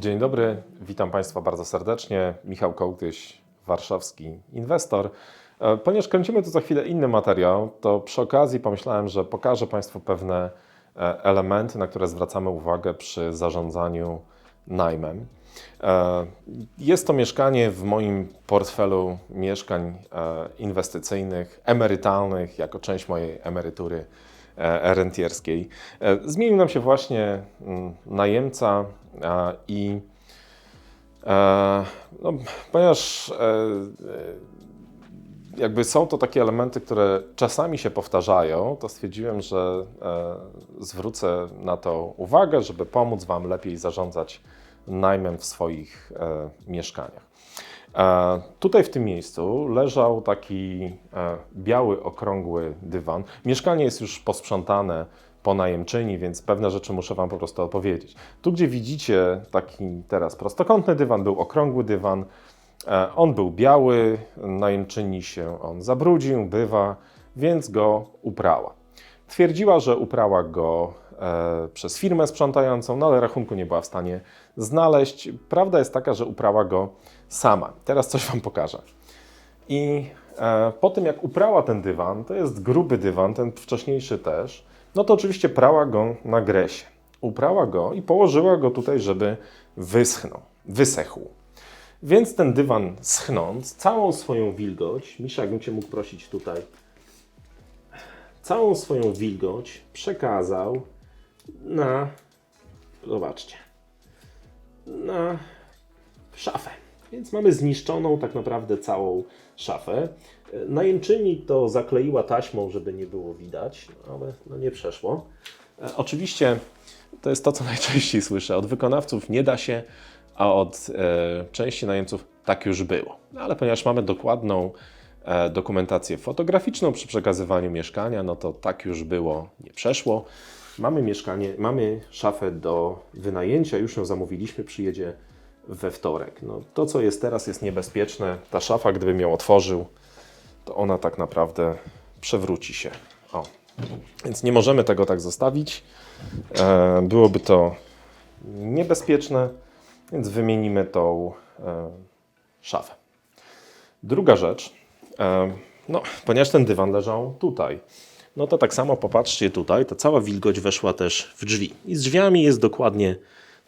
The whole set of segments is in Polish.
Dzień dobry, witam Państwa bardzo serdecznie. Michał Kołtyś, warszawski inwestor. E, Ponieważ kręcimy tu za chwilę inny materiał, to przy okazji pomyślałem, że pokażę Państwu pewne e, elementy, na które zwracamy uwagę przy zarządzaniu najmem. E, Jest to mieszkanie w moim portfelu mieszkań inwestycyjnych, emerytalnych, jako część mojej emerytury rentierskiej. Zmienił nam się właśnie mm, najemca i e, no, ponieważ e, e, jakby są to takie elementy, które czasami się powtarzają, to stwierdziłem, że zwrócę na to uwagę, żeby pomóc Wam lepiej zarządzać najmem w swoich mieszkaniach. Tutaj w tym miejscu leżał taki biały, okrągły dywan. Mieszkanie jest już posprzątane po najemczyni, więc pewne rzeczy muszę Wam po prostu opowiedzieć. Tu, gdzie widzicie taki teraz prostokątny dywan, był okrągły dywan. E, On był biały, najemczyni się on zabrudził, bywa, więc go uprała. Twierdziła, że uprała go e, przez firmę sprzątającą, no ale rachunku nie była w stanie znaleźć. Prawda jest taka, że uprała go sama. Teraz coś Wam pokażę. I e, po tym, jak uprała ten dywan, to jest gruby dywan, ten wcześniejszy też, no to oczywiście prała go na gresie. Uprała go i położyła go tutaj, żeby wyschnął, wysechł. Więc ten dywan schnąc, całą swoją wilgoć, Misza, jakbym Cię mógł prosić tutaj, całą swoją wilgoć przekazał na, zobaczcie, na szafę. Więc mamy zniszczoną tak naprawdę całą szafę. Najemczyni to zakleiła taśmą, żeby nie było widać, ale no nie przeszło. E, Oczywiście to jest to, co najczęściej słyszę. Od wykonawców nie da się, a od e, części najemców tak już było. No, ale ponieważ mamy dokładną e, dokumentację fotograficzną przy przekazywaniu mieszkania, no to tak już było, nie przeszło. Mamy mieszkanie, mamy szafę do wynajęcia, już ją zamówiliśmy, przyjedzie we wtorek. No, to, co jest teraz, jest niebezpieczne. Ta szafa, gdybym ją otworzył, to ona tak naprawdę przewróci się. O. Więc nie możemy tego tak zostawić. E, byłoby to niebezpieczne, więc wymienimy tą e, szafę. Druga rzecz, e, no, ponieważ ten dywan leżał tutaj, no to tak samo popatrzcie tutaj, ta cała wilgoć weszła też w drzwi. I z drzwiami jest dokładnie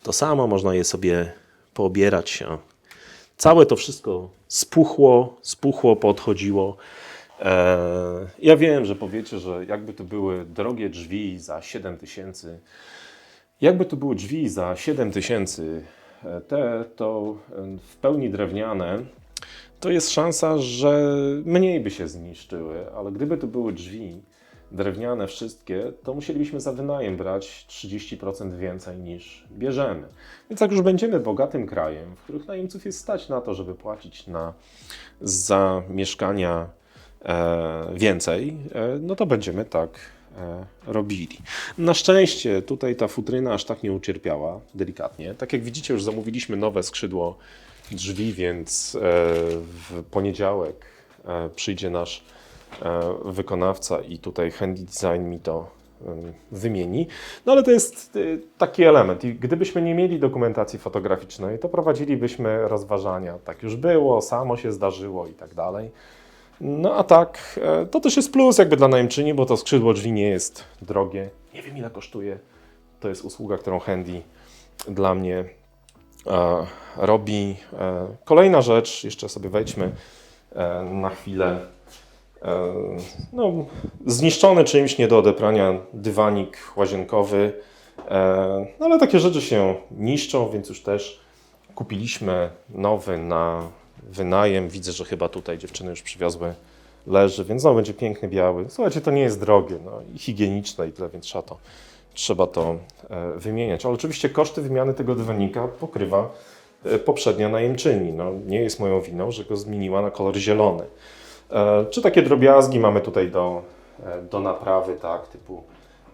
to samo, można je sobie poobierać. O. Całe to wszystko spuchło, spuchło, podchodziło. E, ja wiem, że powiecie, że jakby to były drogie drzwi za 7 tysięcy, jakby to były drzwi za 7 tysięcy, e, te to e, w pełni drewniane, to jest szansa, że mniej by się zniszczyły, ale gdyby to były drzwi drewniane wszystkie, to musielibyśmy za wynajem brać 30% więcej niż bierzemy. Więc jak już będziemy bogatym krajem, w których najemców jest stać na to, żeby płacić na, za mieszkania e, więcej, e, no to będziemy tak e, robili. Na szczęście tutaj ta futryna aż tak nie ucierpiała, delikatnie. Tak jak widzicie, już zamówiliśmy nowe skrzydło drzwi, więc e, w poniedziałek e, przyjdzie nasz wykonawca i tutaj Handy Design mi to wymieni. No ale to jest y, taki element i gdybyśmy nie mieli dokumentacji fotograficznej, to prowadzilibyśmy rozważania. Tak już było, samo się zdarzyło i tak dalej. No a tak, e, to też jest plus jakby dla najemczyni, bo to skrzydło drzwi nie jest drogie. Nie wiem ile kosztuje. To jest usługa, którą Handy dla mnie e, robi. E, kolejna rzecz, jeszcze sobie wejdźmy e, na chwilę. E, no, zniszczony czymś nie do odebrania dywanik łazienkowy. E, no ale takie rzeczy się niszczą, więc już też kupiliśmy nowy na wynajem. Widzę, że chyba tutaj dziewczyny już przywiozły leży, więc znowu będzie piękny biały. Słuchajcie, to nie jest drogie no, i higieniczne i tyle, więc trzeba to, trzeba to e, wymieniać. Ale oczywiście koszty wymiany tego dywanika pokrywa e, poprzednia najemczyni. No, nie jest moją winą, że go zmieniła na kolor zielony. E, czy takie drobiazgi mamy tutaj do, e, do naprawy, tak, typu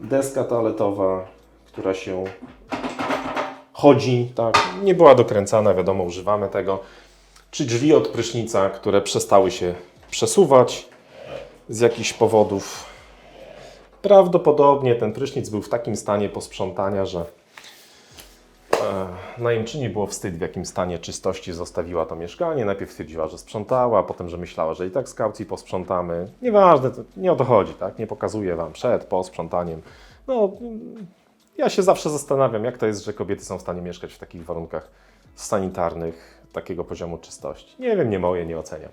deska toaletowa, która się chodzi, tak, nie była dokręcana, wiadomo, używamy tego. Czy drzwi od prysznica, które przestały się przesuwać z jakichś powodów. Prawdopodobnie ten prysznic był w takim stanie posprzątania, że najemczyni było wstyd, w jakim stanie czystości zostawiła to mieszkanie. Najpierw stwierdziła, że sprzątała, potem, że myślała, że i tak z kaucji posprzątamy. Nieważne, to nie o to chodzi, tak? Nie pokazuję Wam przed, po sprzątaniem. No, ja się zawsze zastanawiam, jak to jest, że kobiety są w stanie mieszkać w takich warunkach sanitarnych, takiego poziomu czystości. Nie wiem, nie moje, nie oceniam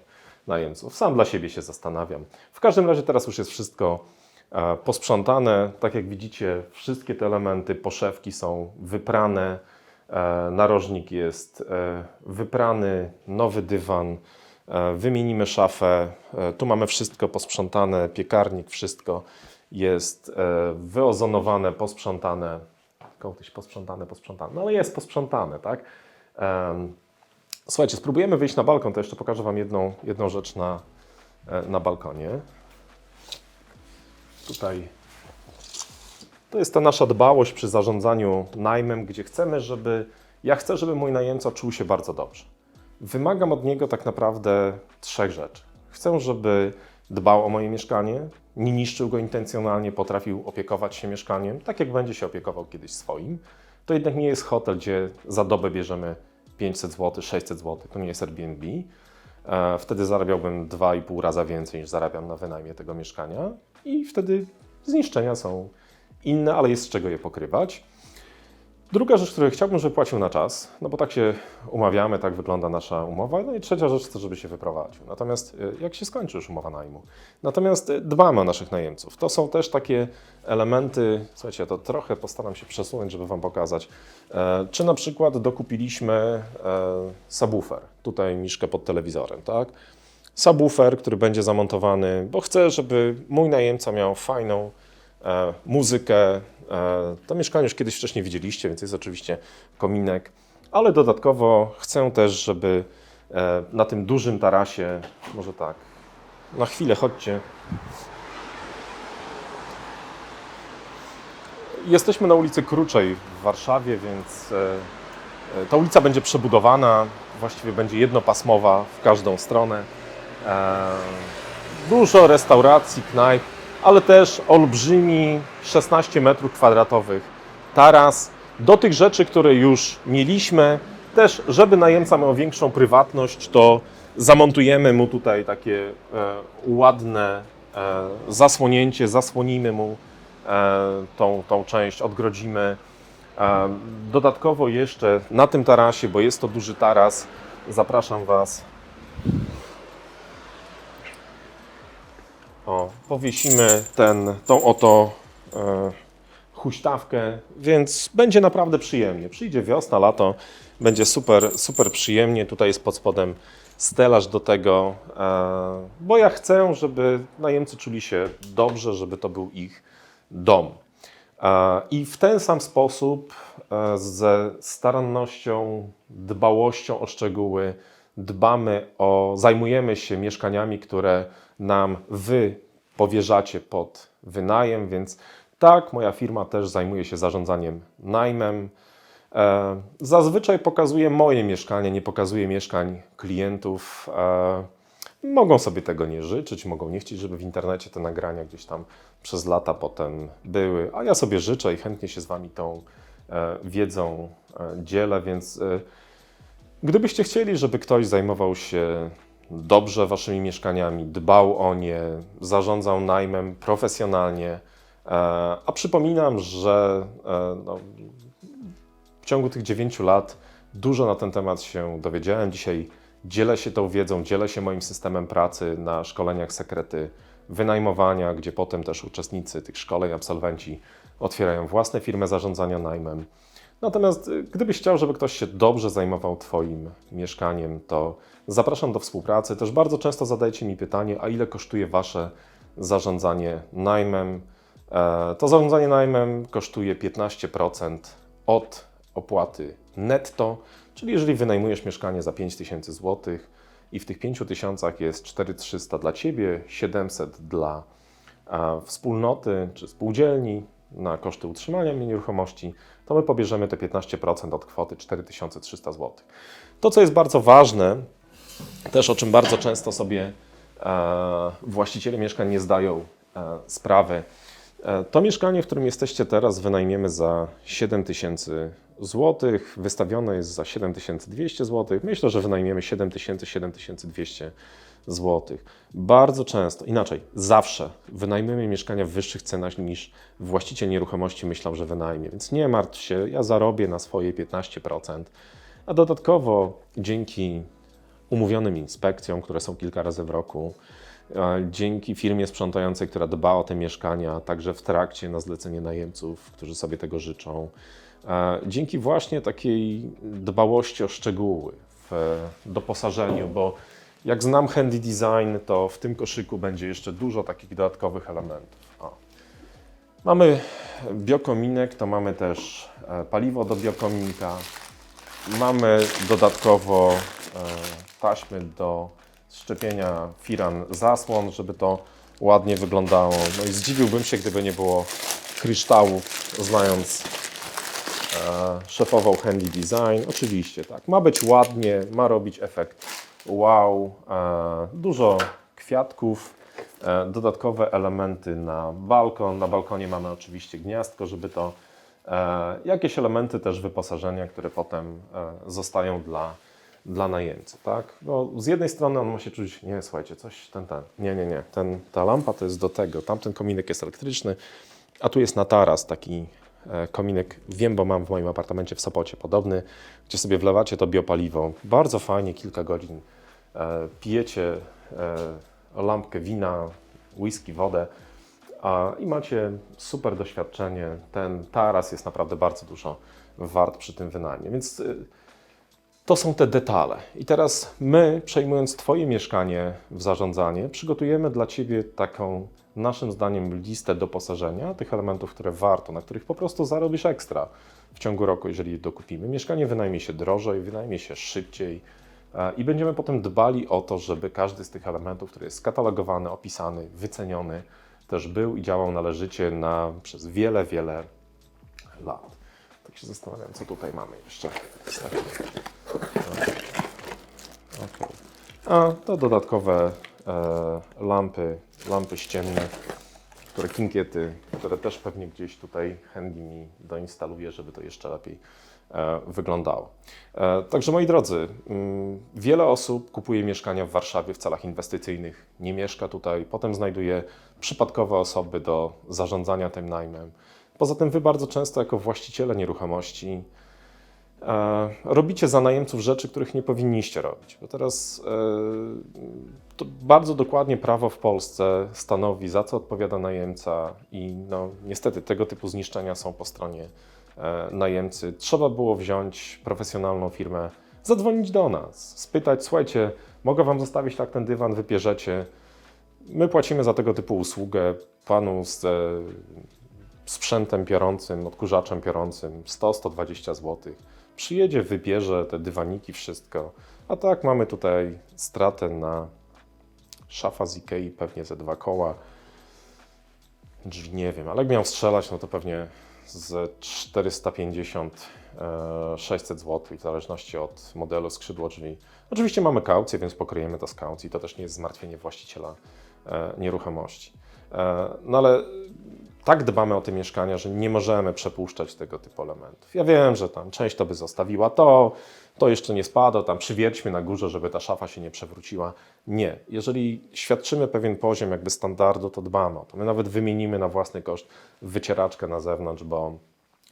najemców. Sam dla siebie się zastanawiam. W każdym razie teraz już jest wszystko e, posprzątane. Tak jak widzicie, wszystkie te elementy, poszewki są wyprane, e, narożnik jest e, wyprany, nowy dywan, e, wymienimy szafę. E, tu mamy wszystko posprzątane, piekarnik, wszystko jest e, wyozonowane, posprzątane. Kołtyś posprzątane, posprzątane. No ale jest posprzątane, tak? Słuchajcie, spróbujemy wyjść na balkon, to jeszcze pokażę Wam jedną, jedną rzecz na, e, na balkonie. Tutaj to jest ta nasza dbałość przy zarządzaniu najmem, gdzie chcemy, żeby. Ja chcę, żeby mój najemca czuł się bardzo dobrze. Wymagam od niego tak naprawdę trzech rzeczy. Chcę, żeby dbał o moje mieszkanie, nie niszczył go intencjonalnie, potrafił opiekować się mieszkaniem, tak jak będzie się opiekował kiedyś swoim. To jednak nie jest hotel, gdzie za dobę bierzemy 500 zł, 600 zł. To nie jest Airbnb. E, Wtedy zarabiałbym 2,5 raza więcej niż zarabiam na wynajmie tego mieszkania i wtedy zniszczenia są inne, ale jest z czego je pokrywać. Druga rzecz, której chciałbym, żeby płacił na czas, no bo tak się umawiamy, tak wygląda nasza umowa. No i trzecia rzecz to, żeby się wyprowadził. Natomiast e, jak się skończy już umowa najmu? Natomiast e, dbamy o naszych najemców. To są też takie elementy, słuchajcie, to trochę postaram się przesunąć, żeby Wam pokazać. E, Czy na przykład dokupiliśmy subwoofer, tutaj miszkę pod telewizorem, tak? Subwoofer, który będzie zamontowany, bo chcę, żeby mój najemca miał fajną muzykę. E, to mieszkanie już kiedyś wcześniej widzieliście, więc jest oczywiście kominek, ale dodatkowo chcę też, żeby e, na tym dużym tarasie, może tak, na chwilę chodźcie. Jesteśmy na ulicy Kruczej w Warszawie, więc e, e, ta ulica będzie przebudowana, właściwie będzie jednopasmowa w każdą stronę. E, Dużo restauracji, knajp, ale też olbrzymi 16 metrów kwadratowych taras. Do tych rzeczy, które już mieliśmy, też żeby najemca miał większą prywatność, to zamontujemy mu tutaj takie e, ładne e, zasłonięcie, zasłonimy mu e, tą, tą część, odgrodzimy. E, dodatkowo jeszcze na tym tarasie, bo jest to duży taras, zapraszam Was. O, powiesimy ten, tą oto e, huśtawkę, więc będzie naprawdę przyjemnie. Przyjdzie wiosna, lato, będzie super, super przyjemnie. Tutaj jest pod spodem stelaż do tego, e, bo ja chcę, żeby najemcy czuli się dobrze, żeby to był ich dom. E, I w ten sam sposób, e, ze starannością, dbałością o szczegóły, dbamy o, zajmujemy się mieszkaniami, które nam wy powierzacie pod wynajem, więc tak, moja firma też zajmuje się zarządzaniem najmem. E, Zazwyczaj pokazuję moje mieszkanie, nie pokazuję mieszkań klientów. E, Mogą sobie tego nie życzyć, mogą nie chcieć, żeby w internecie te nagrania gdzieś tam przez lata potem były, a ja sobie życzę i chętnie się z Wami tą e, wiedzą dzielę, więc Gdybyście chcieli, żeby ktoś zajmował się dobrze waszymi mieszkaniami, dbał o nie, zarządzał najmem profesjonalnie, e, a przypominam, że e, no, w ciągu tych 9 lat dużo na ten temat się dowiedziałem. Dzisiaj dzielę się tą wiedzą, dzielę się moim systemem pracy na szkoleniach sekrety wynajmowania, gdzie potem też uczestnicy tych szkoleń, absolwenci otwierają własne firmy zarządzania najmem. Natomiast y, gdybyś chciał, żeby ktoś się dobrze zajmował Twoim mieszkaniem, to zapraszam do współpracy. Też bardzo często zadajcie mi pytanie, a ile kosztuje Wasze zarządzanie najmem? E, To zarządzanie najmem kosztuje 15% od opłaty netto, czyli jeżeli wynajmujesz mieszkanie za 5000 zł i w tych 5000 jest 4300 dla Ciebie, 700 dla e, wspólnoty czy spółdzielni na koszty utrzymania nieruchomości, to my pobierzemy te 15% od kwoty 4300 zł. To, co jest bardzo ważne, też o czym bardzo często sobie e, właściciele mieszkań nie zdają e, sprawy, e, to mieszkanie, w którym jesteście teraz, wynajmiemy za 7000 zł, wystawione jest za 7200 zł. Myślę, że wynajmiemy 7000-7200 zł. Bardzo często, inaczej, zawsze wynajmiemy mieszkania w wyższych cenach niż właściciel nieruchomości myślał, że wynajmie. Więc nie martw się, ja zarobię na swoje 15%. A dodatkowo dzięki umówionym inspekcjom, które są kilka razy w roku, dzięki firmie sprzątającej, która dba o te mieszkania, także w trakcie na zlecenie najemców, którzy sobie tego życzą, dzięki właśnie takiej dbałości o szczegóły w doposażeniu, bo jak znam handy design, to w tym koszyku będzie jeszcze dużo takich dodatkowych elementów. O. Mamy biokominek, to mamy też e, paliwo do biokominka. Mamy dodatkowo e, taśmy do szczepienia firan zasłon, żeby to ładnie wyglądało. No i zdziwiłbym się, gdyby nie było kryształów, znając e, szefową Handy Design. Oczywiście tak, ma być ładnie, ma robić efekt wow, e, dużo kwiatków, e, dodatkowe elementy na balkon. Na balkonie mamy oczywiście gniazdko, żeby to e, jakieś elementy też wyposażenia, które potem zostają dla, dla najemcy, tak? No, z jednej strony on ma się czuć, nie, słuchajcie, coś ten, ten, nie, nie, nie, ten, ta lampa to jest do tego, tamten kominek jest elektryczny, a tu jest na taras taki kominek, wiem, bo mam w moim apartamencie w Sopocie podobny, gdzie sobie wlewacie to biopaliwo. Bardzo fajnie, kilka godzin e, pijecie e, lampkę wina, whisky, wodę a, i macie super doświadczenie. Ten taras jest naprawdę bardzo dużo wart przy tym wynajmie, więc to są te detale. I teraz my, przejmując Twoje mieszkanie w zarządzanie, przygotujemy dla Ciebie taką, naszym zdaniem, listę doposażenia, tych elementów, które warto, na których po prostu zarobisz ekstra w ciągu roku, jeżeli je dokupimy. Mieszkanie wynajmie się drożej, wynajmie się szybciej e, i będziemy potem dbali o to, żeby każdy z tych elementów, który jest skatalogowany, opisany, wyceniony, też był i działał należycie na, przez wiele, wiele lat. Tak się zastanawiam, co tutaj mamy jeszcze. Okay. A to dodatkowe e, lampy, lampy ścienne, które kinkiety, które też pewnie gdzieś tutaj handy mi doinstaluje, żeby to jeszcze lepiej e, wyglądało. E, także moi drodzy, mm, wiele osób kupuje mieszkania w Warszawie w celach inwestycyjnych, nie mieszka tutaj, potem znajduje przypadkowe osoby do zarządzania tym najmem. Poza tym wy bardzo często jako właściciele nieruchomości E, robicie za najemców rzeczy, których nie powinniście robić. Bo teraz e, bardzo dokładnie prawo w Polsce stanowi, za co odpowiada najemca, i no, niestety tego typu zniszczenia są po stronie e, najemcy. Trzeba było wziąć profesjonalną firmę, zadzwonić do nas, spytać: Słuchajcie, mogę Wam zostawić tak ten dywan, wypierzecie. My płacimy za tego typu usługę panu z sprzętem piorącym, odkurzaczem piorącym 100-120 zł przyjedzie, wybierze te dywaniki, wszystko. A tak mamy tutaj stratę na szafa z Ikei, pewnie ze dwa koła. Drzwi nie wiem, ale jak miał strzelać, no to pewnie z 450 600 zł, w zależności od modelu skrzydło drzwi. Oczywiście mamy kaucję, więc pokryjemy to z kaucji. To też nie jest zmartwienie właściciela e, nieruchomości. E, no ale tak dbamy o te mieszkania, że nie możemy przepuszczać tego typu elementów. Ja wiem, że tam część to by zostawiła to, to jeszcze nie spada, tam przywierćmy na górze, żeby ta szafa się nie przewróciła. Nie. Jeżeli świadczymy pewien poziom jakby standardu, to dbamy o to. My nawet wymienimy na własny koszt wycieraczkę na zewnątrz, bo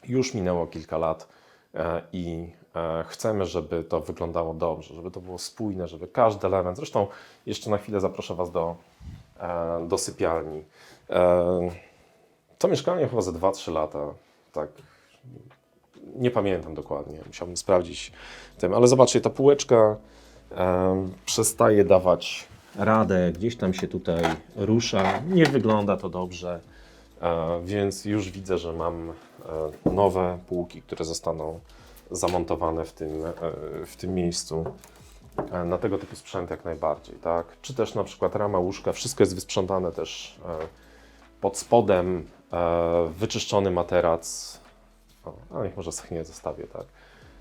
już minęło kilka lat e, i e, chcemy, żeby to wyglądało dobrze, żeby to było spójne, żeby każdy element, zresztą jeszcze na chwilę zaproszę Was do, e, do sypialni. To mieszkanie chyba za 2-3 lata, tak. Nie pamiętam dokładnie, musiałbym sprawdzić tym, ale zobaczcie, ta półeczka e, przestaje dawać radę, gdzieś tam się tutaj rusza, nie wygląda to dobrze, e, więc już widzę, że mam e, nowe półki, które zostaną zamontowane w tym, e, w tym miejscu na tego typu sprzęt jak najbardziej, tak? Czy też na przykład rama łóżka, wszystko jest wysprzątane też pod spodem wyczyszczony materac, o, a niech może schnie zostawię, tak.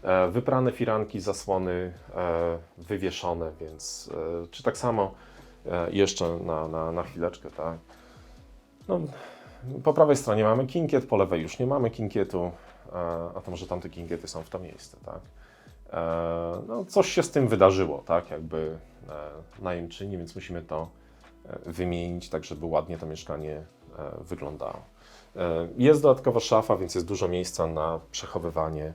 E, wyprane firanki, zasłony e, wywieszone, więc czy tak samo jeszcze na, na, na chwileczkę, tak. No, po prawej stronie mamy kinkiet, po lewej już nie mamy kinkietu. e, a to może tamte kingiety są w to miejsce, tak? E, No, coś się z tym wydarzyło, tak? Jakby e, najemczyni, więc musimy to e, wymienić, tak żeby ładnie to mieszkanie e, wyglądało. E, Jest dodatkowa szafa, więc jest dużo miejsca na przechowywanie.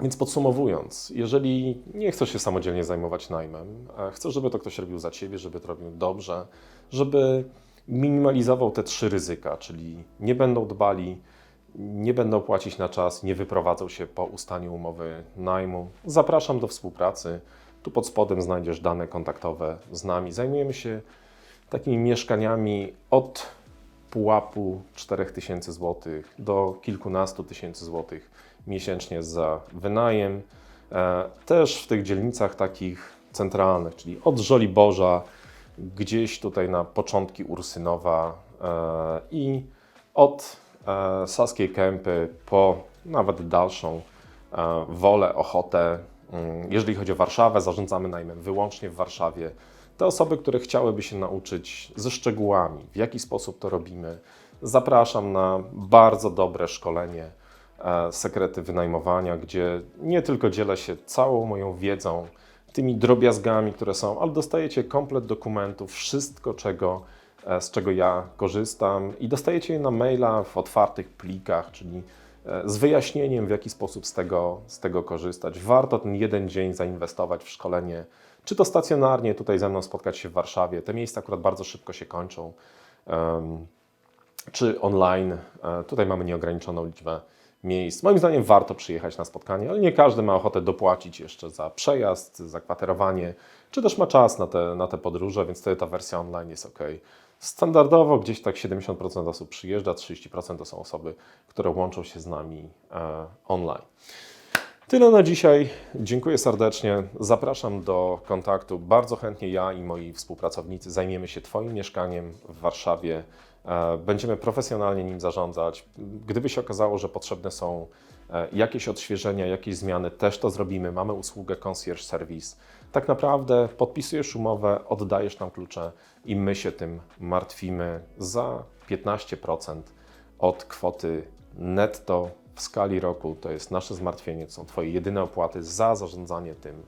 Więc podsumowując, jeżeli nie chcesz się samodzielnie zajmować najmem, a chcesz, żeby to ktoś robił za ciebie, żeby to robił dobrze, żeby minimalizował te trzy ryzyka, czyli nie będą dbali, nie będą płacić na czas, nie wyprowadzą się po ustaniu umowy najmu, zapraszam do współpracy. Tu pod spodem znajdziesz dane kontaktowe z nami. Zajmujemy się takimi mieszkaniami od pułapu 4000 zł do kilkunastu tysięcy złotych miesięcznie za wynajem. E, Też w tych dzielnicach takich centralnych, czyli od Żoliborza, gdzieś tutaj na początki Ursynowa e, i od e, Saskiej Kępy po nawet dalszą Wolę, Ochotę. Mm, Jeżeli chodzi o Warszawę, zarządzamy najmem wyłącznie w Warszawie. Te osoby, które chciałyby się nauczyć ze szczegółami, w jaki sposób to robimy, zapraszam na bardzo dobre szkolenie e, Sekrety Wynajmowania, gdzie nie tylko dzielę się całą moją wiedzą, tymi drobiazgami, które są, ale dostajecie komplet dokumentów, wszystko, czego, e, z czego ja korzystam i dostajecie je na maila w otwartych plikach, czyli e, z wyjaśnieniem, w jaki sposób z tego, z tego korzystać. Warto ten jeden dzień zainwestować w szkolenie, czy to stacjonarnie, tutaj ze mną spotkać się w Warszawie. Te miejsca akurat bardzo szybko się kończą. Czy online. E, Tutaj mamy nieograniczoną liczbę miejsc. Moim zdaniem warto przyjechać na spotkanie, ale nie każdy ma ochotę dopłacić jeszcze za przejazd, za kwaterowanie, czy też ma czas na te, na te podróże, więc wtedy ta wersja online jest ok. Standardowo gdzieś tak 70% osób przyjeżdża, 30% to są osoby, które łączą się z nami e, online. Tyle na dzisiaj. Dziękuję serdecznie. Zapraszam do kontaktu. Bardzo chętnie ja i moi współpracownicy zajmiemy się Twoim mieszkaniem w Warszawie. E, Będziemy profesjonalnie nim zarządzać. Gdyby się okazało, że potrzebne są e, jakieś odświeżenia, jakieś zmiany, też to zrobimy. Mamy usługę concierge service. Tak naprawdę podpisujesz umowę, oddajesz nam klucze i my się tym martwimy za 15% od kwoty netto w skali roku. To jest nasze zmartwienie, to są Twoje jedyne opłaty za zarządzanie tym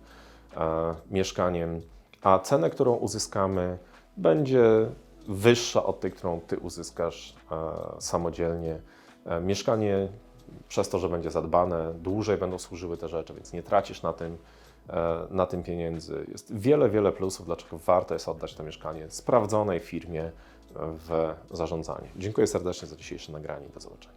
e, mieszkaniem, a cenę, którą uzyskamy, będzie wyższa od tej, którą Ty uzyskasz e, samodzielnie. E, mieszkanie przez to, że będzie zadbane, dłużej będą służyły te rzeczy, więc nie tracisz na tym, e, na tym pieniędzy. Jest wiele, wiele plusów, dlaczego warto jest oddać to mieszkanie sprawdzonej firmie w zarządzanie. Dziękuję serdecznie za dzisiejsze nagranie. Do zobaczenia.